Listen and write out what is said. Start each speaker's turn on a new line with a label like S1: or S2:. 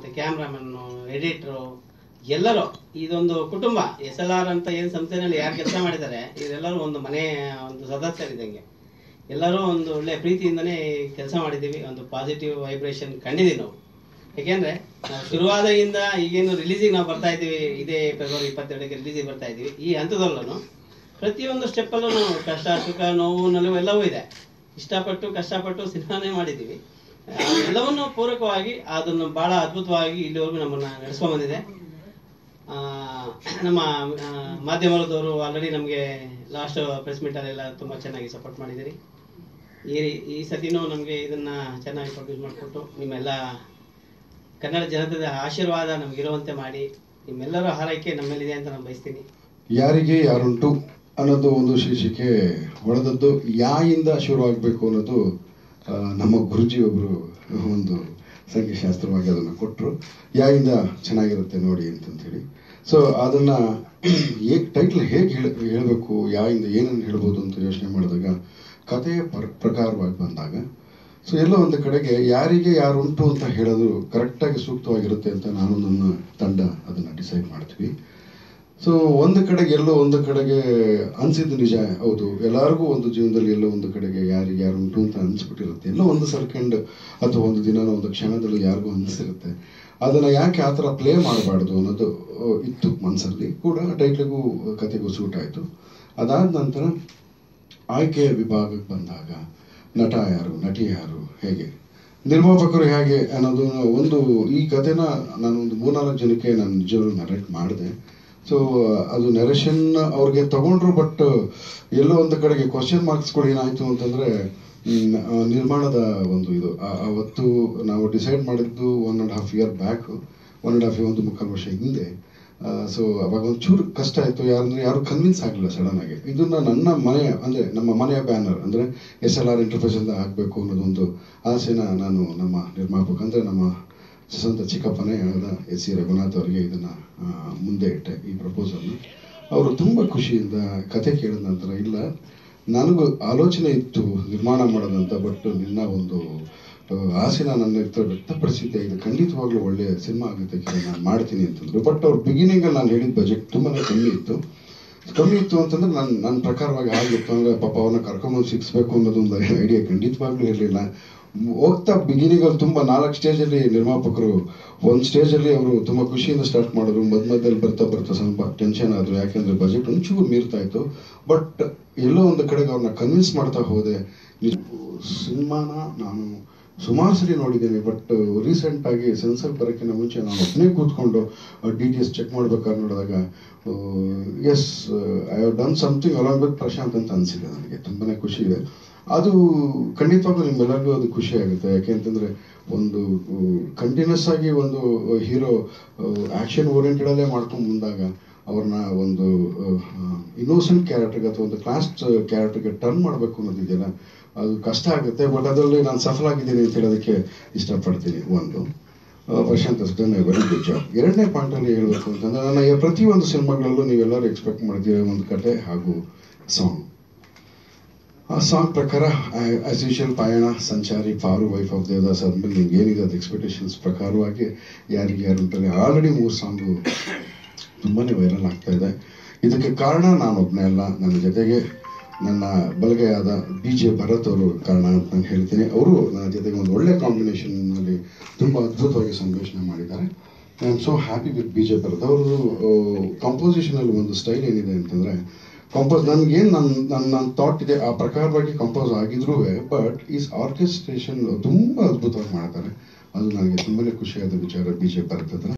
S1: ಮತ್ತೆ ಕ್ಯಾಮ್ರಾಮನ್ನು, ಎಡಿಟ್ರು, ಎಲ್ಲರೂ, ಇದೊಂದು ಕುಟುಂಬ, ಎಸ್ ಎಲ್ ಆರ್ ಅಂತ ಏನು ಸಂಸ್ಥೆನಲ್ಲಿ ಯಾರು ಕೆಲಸ ಮಾಡಿದ್ದಾರೆ, ಇದೆಲ್ಲರೂ ಒಂದು ಮನೆ, ಒಂದು ಸದಸ್ಯರಿದ್ದಂಗೆ. ಎಲ್ಲರೂ ಒಂದು ಒಳ್ಳೆ ಪ್ರೀತಿಯಿಂದನೇ ಕೆಲಸ ಮಾಡಿದ್ದೀವಿ, ಒಂದು ಪಾಸಿಟಿವ್ ವೈಬ್ರೇಷನ್ ಕಂಡಿದ್ದೀವಿ ನಾವು. ಯಾಕೆಂದ್ರೆ, ನಾವು ಶುರುವಾದಾಗಿಂದ ಈಗೇನು ರಿಲೀಸಿಗೆ ನಾವು ಬರ್ತಾ ಇದ್ದೀವಿ, ಇದೇ ಫೆಬ್ರವರಿ ಇಪ್ಪತ್ತೆರಡಕ್ಕೆ ರಿಲೀಸಿಗೆ ಬರ್ತಾ ಇದ್ದೀವಿ, ಈ ಹಂತದಲ್ಲೂ ಪ್ರತಿಯೊಂದು ಸ್ಟೆಪ್ಪಲ್ಲೂ ಕಷ್ಟ, ಸುಖ, ನೋವು, ನಲಿವು ಎಲ್ಲವೂ ಇದೆ. ಇಷ್ಟಪಟ್ಟು, ಕಷ್ಟಪಟ್ಟು ಸಿನಿಮಾನೇ ಮಾಡಿದ್ದೀವಿ. ಎಲ್ಲವನ್ನೂ ಪೂರಕವಾಗಿ, ಅದನ್ನು ಬಹಳ ಅದ್ಭುತವಾಗಿ ಇಲ್ಲಿವರೆಗೂ ನಮ್ಮನ್ನ ನಡೆಸ್ಕೊಂಡ್ ಬಂದಿದೆ. ನಮ್ಮ ಮಾಧ್ಯಮದವರು ಆಲ್ರೆಡಿ ನಮಗೆ ಲಾಸ್ಟ್ ಪ್ರೆಸ್ ಮೀಟಲ್ಲೆಲ್ಲ ತುಂಬ ಚೆನ್ನಾಗಿ ಸಪೋರ್ಟ್ ಮಾಡಿದ್ದೀರಿ. ಈ ಈ ಸತಿನೂ ನಮಗೆ ಇದನ್ನ ಚೆನ್ನಾಗಿ ಪ್ರೊಡ್ಯೂಸ್ ಮಾಡಿಕೊಟ್ಟು ನಿಮ್ಮೆಲ್ಲ ಕನ್ನಡ ಜನತೆಯ ಆಶೀರ್ವಾದ ನಮಗಿರುವಂತೆ ಮಾಡಿ, ನಿಮ್ಮೆಲ್ಲರ ಹಾರೈಕೆ ನಮ್ಮಲ್ಲಿದೆ ಅಂತ ನಾನು ಬಯಸ್ತೀನಿ.
S2: ಯಾರಿಗೆ ಯಾರುಂಟು ಅನ್ನೋದು ಒಂದು ಶೀರ್ಷಿಕೆ ಹೊಡೆದದ್ದು ಯಾಯಿಂದ ಶುರು ಆಗಬೇಕು ಅನ್ನೋದು ನಮ್ಮ ಗುರುಜಿ ಒಬ್ಬರು ಒಂದು ಸಂಖ್ಯಾಶಾಸ್ತ್ರವಾಗಿ ಅದನ್ನು ಕೊಟ್ಟರು ಯಾರಿಂದ ಚೆನ್ನಾಗಿರುತ್ತೆ ನೋಡಿ ಅಂತಂತೇಳಿ. ಸೊ ಅದನ್ನು ಹೇಗೆ ಟೈಟ್ಲ್ ಹೇಗೆ ಹೇಳ, ಹೇಳಬೇಕು ಯಾರಿಂದ ಏನನ್ನು ಹೇಳ್ಬೋದು ಅಂತ ಯೋಚನೆ ಮಾಡಿದಾಗ ಕಥೆಯ ಪ್ರ, ಪ್ರಕಾರವಾಗಿ ಬಂದಾಗ ಸೊ ಎಲ್ಲೋ ಒಂದು ಕಡೆಗೆ ಯಾರಿಗೆ ಯಾರುಂಟು ಅಂತ ಹೇಳೋದು ಕರೆಕ್ಟಾಗಿ ಸೂಕ್ತವಾಗಿರುತ್ತೆ ಅಂತ ನಾನು ನನ್ನ ತಂಡ ಅದನ್ನು ಡಿಸೈಡ್ ಮಾಡ್ತೀವಿ. ಸೊ ಒಂದು ಕಡೆಗೆ ಎಲ್ಲೋ ಒಂದು ಕಡೆಗೆ ಅನಿಸಿದ್ದು ನಿಜ, ಹೌದು. ಎಲ್ಲರಿಗೂ ಒಂದು ಜೀವನದಲ್ಲಿ ಎಲ್ಲೋ ಒಂದು ಕಡೆಗೆ ಯಾರಿಗೆ ಯಾರು ಉಂಟು ಅಂತ ಅನಿಸ್ಬಿಟ್ಟಿರುತ್ತೆ. ಎಲ್ಲೋ ಒಂದು ಸೆಕೆಂಡ್ ಅಥವಾ ಒಂದು ದಿನನೋ ಒಂದು ಕ್ಷಣದಲ್ಲಿ ಯಾರಿಗೂ ಅನಿಸಿರುತ್ತೆ. ಅದನ್ನು ಯಾಕೆ ಆ ಥರ ಪ್ಲೇ ಮಾಡಬಾರ್ದು ಅನ್ನೋದು ಇತ್ತು ಮನಸ್ಸಲ್ಲಿ ಕೂಡ. ಟೈಟ್ಲಿಗೂ ಕತೆಗೂ ಸೂಟ್ ಆಯಿತು. ಅದಾದ ನಂತರ ಆಯ್ಕೆಯ ವಿಭಾಗಕ್ಕೆ ಬಂದಾಗ ನಟ ಯಾರು, ನಟಿ ಯಾರು, ಹೇಗೆ? ನಿರ್ಮಾಪಕರು ಹೇಗೆ ಅನ್ನೋದು ಒಂದು ಈ ಕಥೆನ ನಾನು ಒಂದು ಮೂರ್ನಾಲ್ಕು ಜನಕ್ಕೆ ನಾನು ನಿಜವಾಗ್ಲೂ ನರೇಟ್ ಮಾಡಿದೆ. ಸೊ ಅದು ನೆರೇಷನ್ ಅವ್ರಿಗೆ ತಗೊಂಡ್ರು ಬಟ್ ಎಲ್ಲೋ ಒಂದು ಕಡೆಗೆ ಕ್ವಶನ್ ಮಾರ್ಕ್ಸ್ಗಳು ಏನಾಯ್ತು ಅಂತಂದ್ರೆ ನಿರ್ಮಾಣದ ಒಂದು ಇದು. ಅವತ್ತು ನಾವು ಡಿಸೈಡ್ ಮಾಡಿದ್ದು one and half year back one and half ಒಂದು ಮುಕ್ಕಾಲು ವರ್ಷ ಹಿಂದೆ. ಸೊ ಅವಾಗ ಒಂಚೂರು ಕಷ್ಟ ಆಯಿತು. ಯಾರಂದರೆ ಯಾರು ಕನ್ವಿನ್ಸ್ ಆಗಲಿಲ್ಲ ಸಡನ್ ಆಗಿ. ಇದನ್ನ ನನ್ನ ಮನೆಯ, ಅಂದರೆ ನಮ್ಮ ಮನೆಯ ಬ್ಯಾನರ್ ಅಂದರೆ ಎಸ್ ಎಲ್ ಆರ್ ಇಂಟರ್ಫೇಸ್ ಹಾಕಬೇಕು ಆಗಬೇಕು ಅನ್ನೋದೊಂದು ಆಸೆನ ನಾನು ನಮ್ಮ ನಿರ್ಮಾಪಕ, ಅಂದರೆ ನಮ್ಮ ಸ್ವಂತ ಚಿಕ್ಕಪ್ಪನೇ ಆದ ಎಸ್ ಸಿ ರಘುನಾಥ್ ಅವರಿಗೆ ಇದನ್ನ ಮುಂದೆ ಇಟ್ಟೆ ಈ ಪ್ರಪೋಸಲ್ನ ಅವರು ತುಂಬ ಖುಷಿಯಿಂದ ಕತೆ ಕೇಳಿದ ನಂತರ, ಇಲ್ಲ, ನನಗೂ ಆಲೋಚನೆ ಇತ್ತು ನಿರ್ಮಾಣ ಮಾಡೋದಂತ, ಬಟ್ ನಿನ್ನ ಒಂದು ಆಸೆ ಆಸೆನ ನನ್ನ ಹತ್ರ ವ್ಯಕ್ತಪಡಿಸಿದ್ದೆ. ಇದು ಖಂಡಿತವಾಗ್ಲೂ ಒಳ್ಳೆಯ ಸಿನಿಮಾ ಆಗುತ್ತೆ ನಾನು ಮಾಡ್ತೀನಿ ಅಂತಂದ್ರು. ಬಟ್ ಅವ್ರ ಬಿಗಿನಿಂಗ್ ನಾನು ಹೇಳಿದ ಬಜೆಟ್ ತುಂಬಾ ಕಮ್ಮಿ ಇತ್ತು. ಕಮ್ಮಿ ಇತ್ತು ಅಂತಂದ್ರೆ ನನ್ನ ನನ್ನ ಪ್ರಕಾರವಾಗಿ ಆಗಿತ್ತು ಅಂದ್ರೆ ಪಾಪ ಅವ್ರನ್ನ ಕರ್ಕೊಂಬಂದು ಸಿಕ್ಸ್ಬೇಕು ಅನ್ನೋದೊಂದು ಐಡಿಯಾ ಖಂಡಿತವಾಗ್ಲೂ ಇರಲಿಲ್ಲ. ಹೋಗ್ತಾ ಬಿಗಿನಿಂಗ್ ಅಲ್ಲಿ ತುಂಬಾ ನಾಲ್ಕು ಸ್ಟೇಜ್ ಅಲ್ಲಿ ನಿರ್ಮಾಪಕರು, ಒಂದು ಸ್ಟೇಜ್ ಅಲ್ಲಿ ಅವರು ತುಂಬಾ ಖುಷಿಯಿಂದ ಸ್ಟಾರ್ಟ್ ಮಾಡಿದ್ರು. ಮಧ್ಯ ಮಧ್ಯದಲ್ಲಿ ಬರ್ತಾ ಬರ್ತಾ ಸ್ವಲ್ಪ ಟೆನ್ಷನ್ ಆದ್ರು. ಯಾಕಂದ್ರೆ ಬಜೆಟ್ ಒಂಚೂರು ಮೀರ್ತಾ ಇತ್ತು. ಬಟ್ ಎಲ್ಲೋ ಒಂದು ಕಡೆಗೆ ಅವ್ರನ್ನ ಕನ್ವಿನ್ಸ್ ಮಾಡ್ತಾ ಹೋದೆ. ಸಿನಿಮಾನ ನಾನು ಸುಮಾರು ಸರಿ ನೋಡಿದ್ದೀನಿ. ಬಟ್ ರೀಸೆಂಟ್ ಆಗಿ ಸೆನ್ಸರ್ ಬರೋಕ್ಕಿಂತ ಮುಂಚೆ ನಾನು ಒಬ್ಬನೇ ಕೂತ್ಕೊಂಡು ಡಿ ಟಿ ಎಸ್ ಚೆಕ್ ಮಾಡ್ಬೇಕಾದ್ರೆ ನೋಡಿದಾಗ yes I have done something along with Prashanth ಅಂತ ಅನಿಸಿದೆ ನನಗೆ. ತುಂಬಾನೇ ಖುಷಿ ಇದೆ. ಅದು ಖಂಡಿತವಾಗ್ಲೂ ನಿಮ್ಮೆಲ್ಲರಿಗೂ ಅದು ಖುಷಿ ಆಗುತ್ತೆ. ಯಾಕೆಂತಂದ್ರೆ ಒಂದು ಕಂಟಿನ್ಯೂಸ್ ಆಗಿ ಒಂದು ಹೀರೋ ಆಕ್ಷನ್ ಓರಿಯೆಂಟೆಡ್ ಅಲ್ಲೇ ಮಾಡ್ಕೊಂಡು ಬಂದಾಗ ಅವ್ರನ್ನ ಒಂದು ಇನ್ನೋಸೆಂಟ್ ಕ್ಯಾರೆಕ್ಟರ್ಗೆ ಅಥವಾ ಒಂದು ಕ್ಲಾಸ್ ಕ್ಯಾರೆಕ್ಟರ್ಗೆ ಟರ್ನ್ ಮಾಡಬೇಕು ಅನ್ನೋದಿದೆಯಲ್ಲ ಅದು ಕಷ್ಟ ಆಗುತ್ತೆ. ಬಟ್ ಅದರಲ್ಲಿ ನಾನು ಸಫಲ ಆಗಿದ್ದೀನಿ ಅಂತ ಹೇಳೋದಕ್ಕೆ ಇಷ್ಟಪಡ್ತೀನಿ. ಒಂದು ಪ್ರಶಾಂತ್ ಗುಡ್ ಜಾಬ್. ಎರಡನೇ ಪಾಯಿಂಟ್ ಅಲ್ಲಿ ಹೇಳಬೇಕು ಅಂತಂದ್ರೆ ನನ್ನ ಪ್ರತಿಯೊಂದು ಸಿನಿಮಾಗಳಲ್ಲೂ ನೀವೆಲ್ಲರೂ ಎಕ್ಸ್ಪೆಕ್ಟ್ ಮಾಡ್ತೀವಿ ಒಂದು ಕತೆ ಹಾಗೂ ಸಾಂಗ್ ಆ ಸಾಂಗ್ ಪ್ರಕಾರ ಆಸ್ ಯೂಶಲ್ ಪಯಣ, ಸಂಚಾರಿ, ಪಾರು ವೈಫ್ ಆಫ್ ದೇವದಾಸ್ ಆದ್ಮೇಲೆ ನಿಮ್ಗೆ ಏನಿದೆ ಅದು ಎಕ್ಸ್ಪೆಕ್ಟೇಷನ್ಸ್ ಪ್ರಕಾರವಾಗಿ ಯಾರಿಗೆ ಯಾರು ಅಂತಾರೆ. ಆಲ್ರೆಡಿ ಮೂರು ಸಾಂಗು ತುಂಬಾ ವೈರಲ್ ಆಗ್ತಾ ಇದೆ. ಇದಕ್ಕೆ ಕಾರಣ ನಾನು ಒಬ್ಬನೇ ಅಲ್ಲ. ನನ್ನ ಜೊತೆಗೆ ನನ್ನ ಬಲಗೈಯಾದ ಬಿ ಜೆ ಭರತ್ ಅವರು ಕಾರಣ ಅಂತ ನಾನು ಹೇಳ್ತೀನಿ. ಅವರು ನನ್ನ ಜೊತೆಗೆ ಒಂದು ಒಳ್ಳೆ ಕಾಂಬಿನೇಷನ್ನಲ್ಲಿ ತುಂಬ ಅದ್ಭುತವಾಗಿ ಸಂಭಾಷಣೆ ಮಾಡಿದ್ದಾರೆ. I am so happy with B J Bharath ಅವರು ಕಂಪೋಸಿಷನಲ್ಲಿ ಒಂದು ಸ್ಟೈಲ್ ಏನಿದೆ ಅಂತಂದ್ರೆ ಕಂಪೋಸ್ ನನ್ಗೇನು ನನ್ನ ನನ್ನ ನನ್ನ ಥಾಟ್ ಇದೆ, ಆ ಪ್ರಕಾರವಾಗಿ ಕಂಪೋಸ್ ಆಗಿದ್ರೂ ಬಟ್ ಈಸ್ ಆರ್ಕೆಸ್ಟ್ರೇಷನ್ ತುಂಬಾ ಅದ್ಭುತವಾಗಿ ಮಾಡ್ತಾರೆ. ಅದು ನನಗೆ ತುಂಬಾನೇ ಖುಷಿಯಾದ ವಿಚಾರ ಬಿ ಜೆ ಭರತ್ ಹತ್ರ